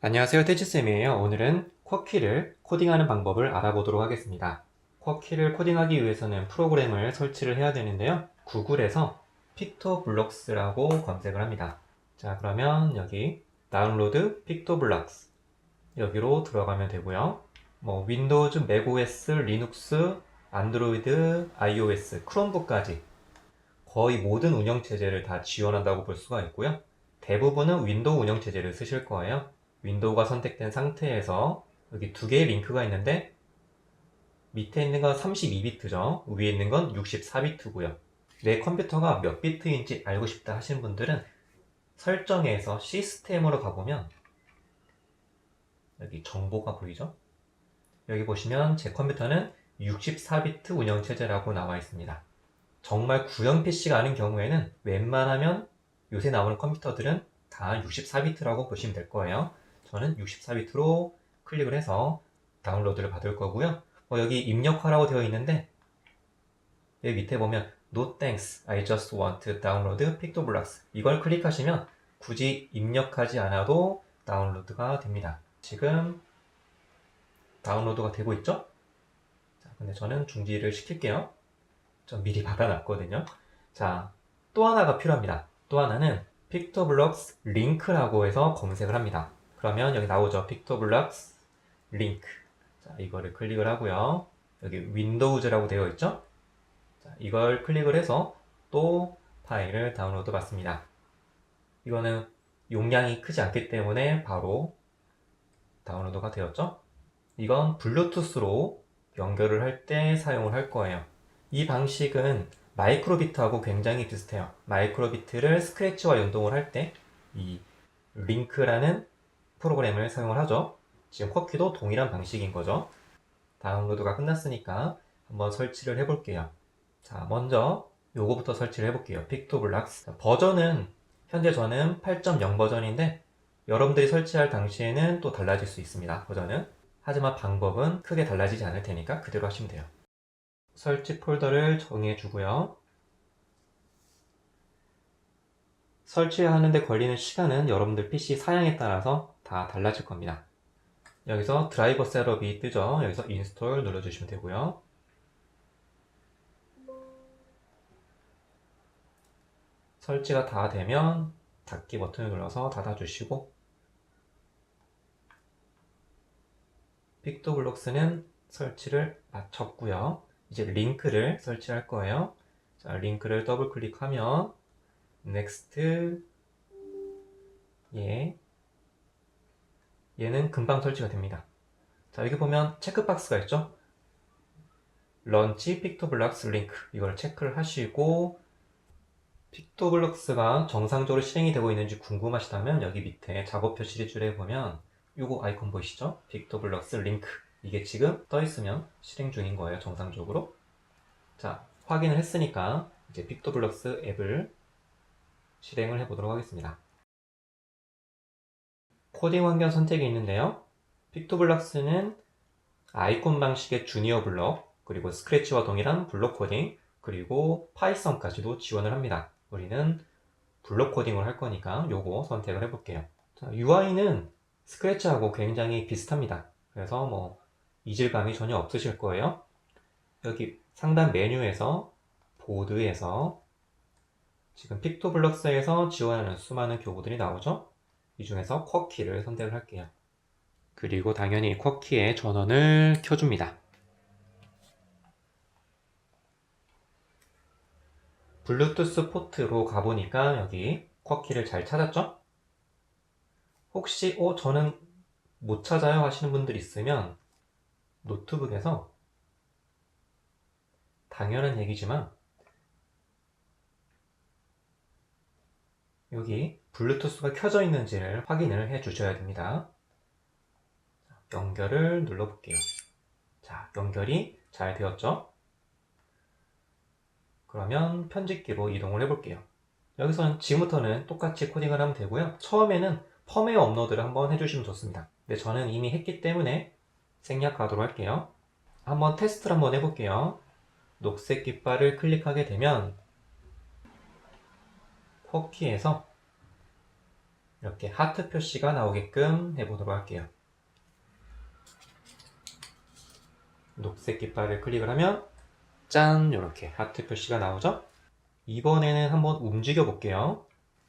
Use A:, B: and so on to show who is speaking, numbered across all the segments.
A: 안녕하세요 태치쌤이에요. 오늘은 쿼키를 코딩하는 방법을 알아보도록 하겠습니다. 쿼키를 코딩하기 위해서는 프로그램을 설치를 해야 되는데요. 구글에서 픽토블록스라고 검색을 합니다. 자 그러면 여기 다운로드 픽토블록스 여기로 들어가면 되고요 뭐 윈도우즈, 맥OS, 리눅스, 안드로이드, iOS, 크롬북까지 거의 모든 운영체제를 다 지원한다고 볼 수가 있고요 대부분은 윈도우 운영체제를 쓰실 거예요 윈도우가 선택된 상태에서 여기 두 개의 링크가 있는데 밑에 있는 건 32비트죠. 위에 있는 건 64비트고요. 내 컴퓨터가 몇 비트인지 알고 싶다 하시는 분들은 설정에서 시스템으로 가보면 여기 정보가 보이죠? 여기 보시면 제 컴퓨터는 64비트 운영체제라고 나와 있습니다. 정말 구형 PC가 아닌 경우에는 웬만하면 요새 나오는 컴퓨터들은 다 64비트라고 보시면 될 거예요. 저는 64비트로 클릭을 해서 다운로드를 받을 거고요. 어, 여기 입력하라고 되어 있는데 여기 밑에 보면 No thanks, I just want to download Pictoblocks 이걸 클릭하시면 굳이 입력하지 않아도 다운로드가 됩니다. 지금 다운로드가 되고 있죠? 자, 근데 저는 중지를 시킬게요. 전 미리 받아놨거든요. 자, 또 하나가 필요합니다. 또 하나는 픽토블럭스 링크라고 해서 검색을 합니다. 그러면 여기 나오죠. 픽토블럭스 링크. 자, 이거를 클릭을 하고요. 여기 윈도우즈라고 되어 있죠? 자, 이걸 클릭을 해서 또 파일을 다운로드 받습니다. 이거는 용량이 크지 않기 때문에 바로 다운로드가 되었죠? 이건 블루투스로 연결을 할 때 사용을 할 거예요. 이 방식은 마이크로비트하고 굉장히 비슷해요. 마이크로비트를 스크래치와 연동을 할 때 이 링크라는 프로그램을 사용을 하죠. 지금 쿼키도 동일한 방식인 거죠. 다운로드가 끝났으니까 한번 설치를 해볼게요. 자, 먼저 요거부터 설치를 해볼게요. 픽토블락스. 버전은 현재 저는 8.0 버전인데 여러분들이 설치할 당시에는 또 달라질 수 있습니다. 버전은. 하지만 방법은 크게 달라지지 않을 테니까 그대로 하시면 돼요. 설치 폴더를 정해 주고요. 설치하는데 걸리는 시간은 여러분들 PC 사양에 따라서 다 달라질 겁니다. 여기서 드라이버 셋업이 뜨죠. 여기서 인스톨 눌러주시면 되고요. 설치가 다 되면 닫기 버튼을 눌러서 닫아주시고 픽토블록스는 설치를 마쳤고요. 이제 링크를 설치할 거예요. 자, 링크를 더블 클릭하면 넥스트 예 얘는 금방 설치가 됩니다. 자 여기 보면 체크박스가 있죠. 런치 픽토블럭스 링크 이걸 체크를 하시고 픽토블럭스가 정상적으로 실행이 되고 있는지 궁금하시다면 여기 밑에 작업 표시 줄에 보면 요거 아이콘 보이시죠? 픽토블럭스 링크 이게 지금 떠 있으면 실행 중인 거예요 정상적으로 자 확인을 했으니까 이제 픽토블럭스 앱을 실행을 해보도록 하겠습니다. 코딩 환경 선택이 있는데요. 픽토블럭스는 아이콘 방식의 주니어 블록, 그리고 스크래치와 동일한 블록 코딩, 그리고 파이썬까지도 지원을 합니다. 우리는 블록 코딩을 할 거니까 요거 선택을 해볼게요. 자, UI는 스크래치하고 굉장히 비슷합니다. 그래서 뭐 이질감이 전혀 없으실 거예요. 여기 상단 메뉴에서 보드에서 지금 픽토블럭스에서 지원하는 수많은 교구들이 나오죠? 이 중에서 쿼키를 선택을 할게요. 그리고 당연히 쿼키의 전원을 켜줍니다. 블루투스 포트로 가보니까 여기 쿼키를 잘 찾았죠? 혹시 어 저는 못 찾아요 하시는 분들 있으면 노트북에서 당연한 얘기지만 여기 블루투스가 켜져 있는지를 확인을 해 주셔야 됩니다. 연결을 눌러 볼게요. 자, 연결이 잘 되었죠? 그러면 편집기로 이동을 해 볼게요. 여기서는 지금부터는 똑같이 코딩을 하면 되고요. 처음에는 펌웨어 업로드를 한번 해주시면 좋습니다. 근데 저는 이미 했기 때문에 생략하도록 할게요. 한번 테스트를 한번 해볼게요. 녹색 깃발을 클릭하게 되면 쿼키에서 이렇게 하트 표시가 나오게끔 해보도록 할게요. 녹색 깃발을 클릭을 하면 짠 이렇게 하트 표시가 나오죠? 이번에는 한번 움직여 볼게요.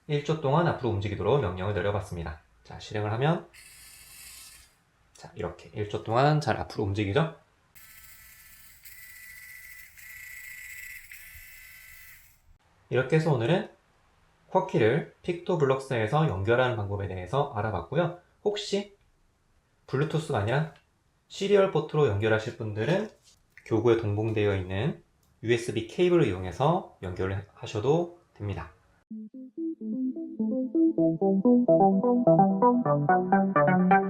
A: 1초 동안 앞으로 움직이도록 명령을 내려봤습니다. 자, 실행을 하면 자, 이렇게 1초 동안 잘 앞으로 움직이죠? 이렇게 해서 오늘은 쿼키를 픽토블럭스에서 연결하는 방법에 대해서 알아봤고요. 혹시 블루투스가 아니라 시리얼 포트로 연결하실 분들은 교구에 동봉되어 있는 USB 케이블을 이용해서 연결을 하셔도 됩니다.
B: Thank you.